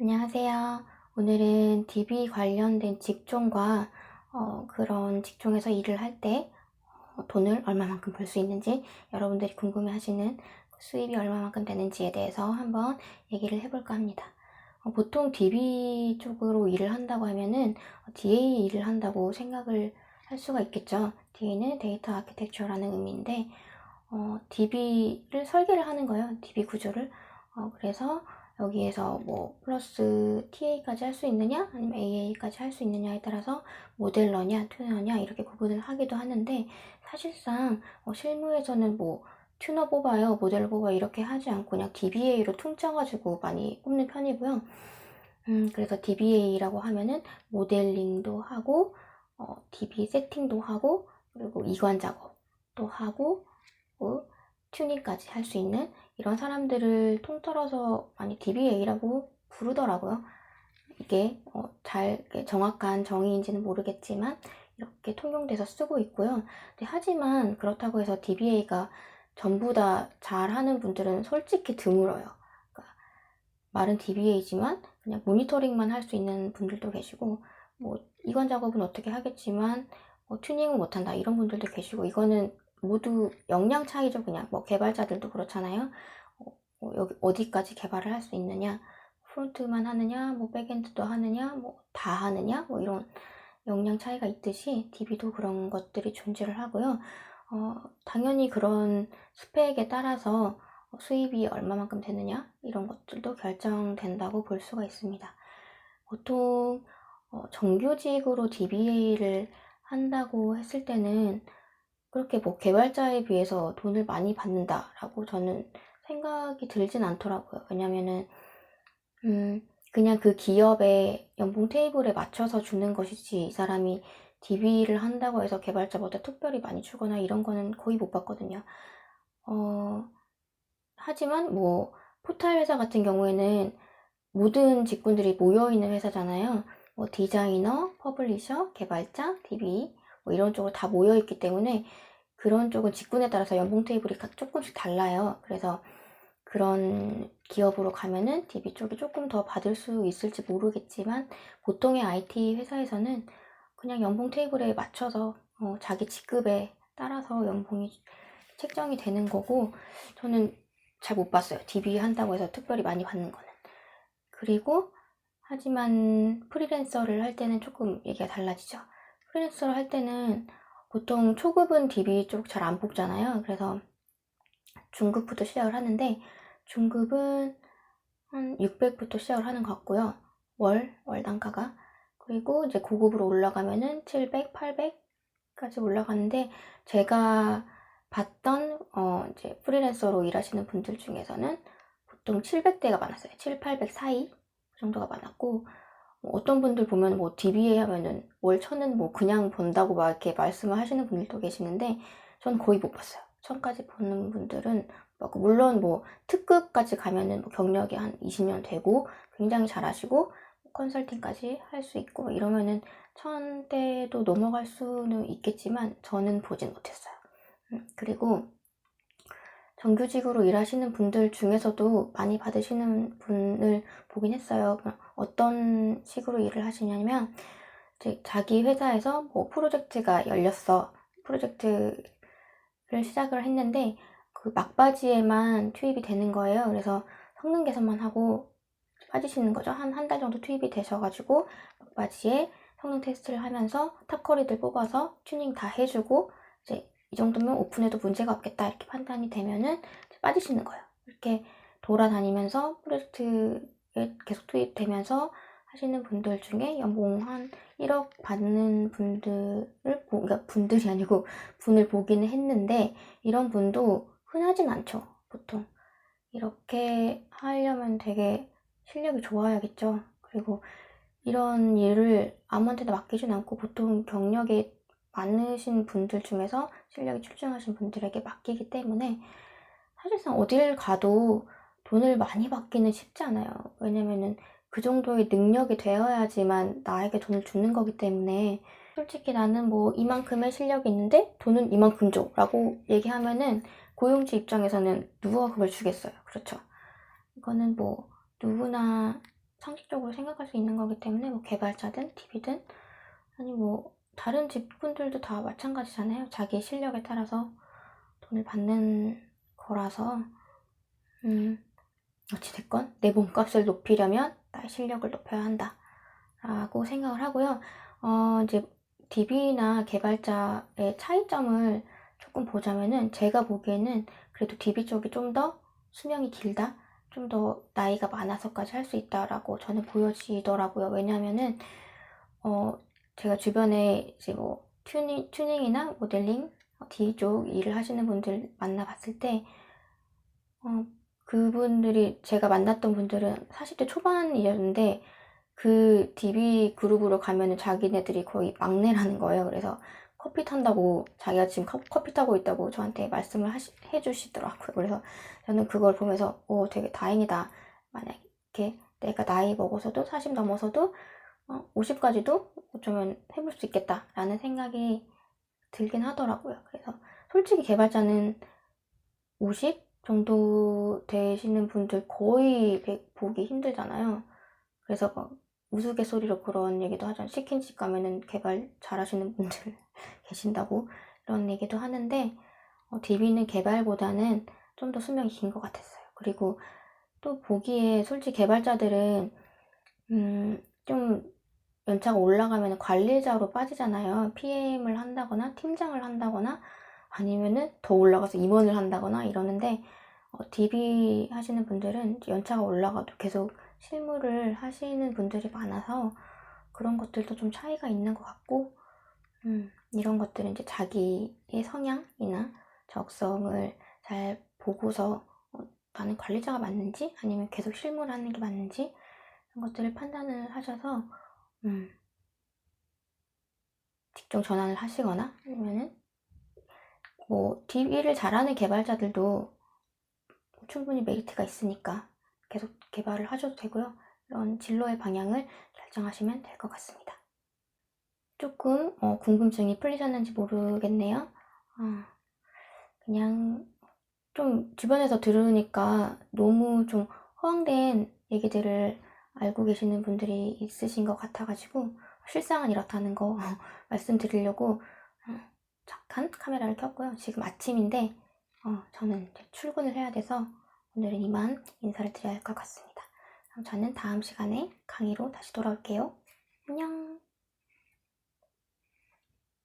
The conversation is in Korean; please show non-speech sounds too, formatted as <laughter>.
안녕하세요. 오늘은 DB 관련된 직종과 어, 그런 직종에서 일을 할 때 돈을 얼마만큼 벌 수 있는지 여러분들이 궁금해 하시는 수입이 얼마만큼 되는지에 대해서 한번 얘기를 해볼까 합니다. 어, 보통 DB 쪽으로 일을 한다고 하면은 DA 일을 한다고 생각을 할 수가 있겠죠. DA는 데이터 아키텍처라는 의미인데 어, DB를 설계를 하는 거예요. DB 구조를. 어, 그래서 여기에서 뭐 플러스 TA까지 할 수 있느냐? 아니면 AA까지 할 수 있느냐에 따라서 모델러냐 튜너냐 이렇게 구분을 하기도 하는데 사실상 어, 실무에서는 뭐 튜너 뽑아요 모델러 뽑아요 이렇게 하지 않고 그냥 DBA로 퉁쳐가지고 많이 뽑는 편이고요. 음, 그래서 DBA라고 하면은 모델링도 하고 어, DB 세팅도 하고 그리고 이관 작업도 하고 뭐, 튜닝까지 할 수 있는 이런 사람들을 통틀어서 많이 DBA라고 부르더라고요. 이게 어, 잘 정확한 정의인지는 모르겠지만 이렇게 통용돼서 쓰고 있고요. 하지만 그렇다고 해서 DBA가 전부 다 잘하는 분들은 솔직히 드물어요. 그러니까 말은 DBA지만 그냥 모니터링만 할 수 있는 분들도 계시고 뭐 이관 작업은 어떻게 하겠지만 뭐 튜닝은 못한다 이런 분들도 계시고 이거는 모두 역량 차이죠. 그냥 뭐 개발자들도 그렇잖아요. 어, 뭐 여기 어디까지 개발을 할 수 있느냐? 프론트만 하느냐? 뭐 백엔드도 하느냐? 뭐 다 하느냐? 뭐 이런 역량 차이가 있듯이 DB도 그런 것들이 존재를 하고요. 어, 당연히 그런 스펙에 따라서 수입이 얼마만큼 되느냐? 이런 것들도 결정된다고 볼 수가 있습니다. 보통 어, 정규직으로 DBA를 한다고 했을 때는 그렇게 뭐 개발자에 비해서 돈을 많이 받는다라고 저는 생각이 들진 않더라고요. 왜냐면은, 음, 그냥 그 기업의 연봉 테이블에 맞춰서 주는 것이지, 이 사람이 DB를 한다고 해서 개발자보다 특별히 많이 주거나 이런 거는 거의 못 봤거든요. 어, 하지만 뭐, 포탈 회사 같은 경우에는 모든 직군들이 모여있는 회사잖아요. 뭐, 디자이너, 퍼블리셔, 개발자, DB, 뭐 이런 쪽으로 다 모여있기 때문에 그런 쪽은 직군에 따라서 연봉 테이블이 조금씩 달라요. 그래서 그런 기업으로 가면은 DB 쪽이 조금 더 받을 수 있을지 모르겠지만 보통의 IT 회사에서는 그냥 연봉 테이블에 맞춰서 어, 자기 직급에 따라서 연봉이 책정이 되는 거고 저는 잘 못 봤어요. DB 한다고 해서 특별히 많이 받는 거는. 그리고 하지만 프리랜서를 할 때는 조금 얘기가 달라지죠. 프리랜서를 할 때는 보통 초급은 DB 쪽 잘 안 뽑잖아요. 그래서 중급부터 시작을 하는데 중급은 한 600부터 시작을 하는 것 같고요. 월, 월 단가가. 그리고 이제 고급으로 올라가면은 700, 800까지 올라가는데 제가 봤던 어 이제 프리랜서로 일하시는 분들 중에서는 보통 700대가 많았어요. 7, 800 사이 그 정도가 많았고 뭐 어떤 분들 보면 뭐 DBA 하면은 월 천은 뭐 그냥 번다고 막 이렇게 말씀을 하시는 분들도 계시는데 전 거의 못 봤어요. 천까지 버는 분들은 막 물론 뭐 특급까지 가면은 뭐 경력이 한 20년 되고 굉장히 잘하시고 컨설팅까지 할 수 있고 뭐 이러면은 천대도 넘어갈 수는 있겠지만 저는 보진 못했어요. 음, 그리고 정규직으로 일하시는 분들 중에서도 많이 받으시는 분을 보긴 했어요. 어떤 식으로 일을 하시냐면 자기 회사에서 뭐 프로젝트가 열렸어. 프로젝트를 시작을 했는데 그 막바지에만 투입이 되는 거예요. 그래서 성능 개선만 하고 빠지시는 거죠. 한 한 달 정도 투입이 되셔가지고 막바지에 성능 테스트를 하면서 탑커리들 뽑아서 튜닝 다 해주고 이제 이 정도면 오픈해도 문제가 없겠다 이렇게 판단이 되면은 빠지시는 거예요. 이렇게 돌아다니면서 프로젝트에 계속 투입되면서 하시는 분들 중에 연봉 한 1억 받는 분들을 보, 그러니까 분들이 아니고 <laughs> 분을 보기는 했는데 이런 분도 흔하진 않죠. 보통 이렇게 하려면 되게 실력이 좋아야겠죠. 그리고 이런 일을 아무한테나 맡기진 않고 보통 경력에 많으신 분들 중에서 실력이 출중하신 분들에게 맡기기 때문에 사실상 어딜 가도 돈을 많이 받기는 쉽지 않아요. 왜냐면은 그 정도의 능력이 되어야지만 나에게 돈을 주는 거기 때문에 솔직히 나는 뭐 이만큼의 실력이 있는데 돈은 이만큼 줘 라고 얘기하면은 고용주 입장에서는 누가 그걸 주겠어요. 그렇죠. 이거는 뭐 누구나 상식적으로 생각할 수 있는 거기 때문에 뭐 개발자든 DB든 아니 뭐 다른 직군들도 다 마찬가지잖아요. 자기 실력에 따라서 돈을 받는 거라서 음 어찌됐건 내 몸값을 높이려면 나의 실력을 높여야 한다 라고 생각을 하고요. 어 이제 DB나 개발자의 차이점을 조금 보자면은 제가 보기에는 그래도 DB 쪽이 좀 더 수명이 길다, 좀 더 나이가 많아서까지 할 수 있다라고 저는 보여지더라고요. 왜냐하면은 어 제가 주변에 이제 뭐 튜닝 튜닝이나 모델링 어, D 쪽 일을 하시는 분들 만나봤을 때 어, 그분들이 제가 만났던 분들은 40대 초반이었는데 그 DB 그룹으로 가면은 자기네들이 거의 막내라는 거예요. 그래서 커피 탄다고 자기가 지금 커, 커피 타고 있다고 저한테 말씀을 하시, 해주시더라고요. 그래서 저는 그걸 보면서 오 되게 다행이다. 만약에 내가 나이 먹어서도 40 넘어서도 어, 50까지도 어쩌면 해볼 수 있겠다라는 생각이 들긴 하더라고요. 그래서 솔직히 개발자는 50 정도 되시는 분들 거의 배- 보기 힘들잖아요. 그래서 막 우스갯소리로 그런 얘기도 하죠. 치킨집 가면은 개발 잘하시는 분들 <laughs> 계신다고 이런 얘기도 하는데 어, DB는 개발보다는 좀 더 수명이 긴 것 같았어요. 그리고 또 보기에 솔직히 개발자들은 음, 좀 연차가 올라가면 관리자로 빠지잖아요. PM을 한다거나 팀장을 한다거나 아니면은 더 올라가서 임원을 한다거나 이러는데 어, DB 하시는 분들은 연차가 올라가도 계속 실무를 하시는 분들이 많아서 그런 것들도 좀 차이가 있는 것 같고 음, 이런 것들은 이제 자기의 성향이나 적성을 잘 보고서 어, 나는 관리자가 맞는지 아니면 계속 실무를 하는 게 맞는지 이런 것들을 판단을 하셔서 음, 직종 전환을 하시거나 아니면은 뭐 DB를 잘하는 개발자들도 충분히 메리트가 있으니까 계속 개발을 하셔도 되고요. 이런 진로의 방향을 결정하시면 될 것 같습니다. 조금 어, 궁금증이 풀리셨는지 모르겠네요. 어, 그냥 좀 주변에서 들으니까 너무 좀 허황된 얘기들을 알고 계시는 분들이 있으신 것 같아가지고 실상은 이렇다는 거 <laughs> 말씀드리려고 어, 잠깐 카메라를 켰고요. 지금 아침인데 어, 저는 출근을 해야 돼서 오늘은 이만 인사를 드려야 할 것 같습니다. 그럼 저는 다음 시간에 강의로 다시 돌아올게요. 안녕.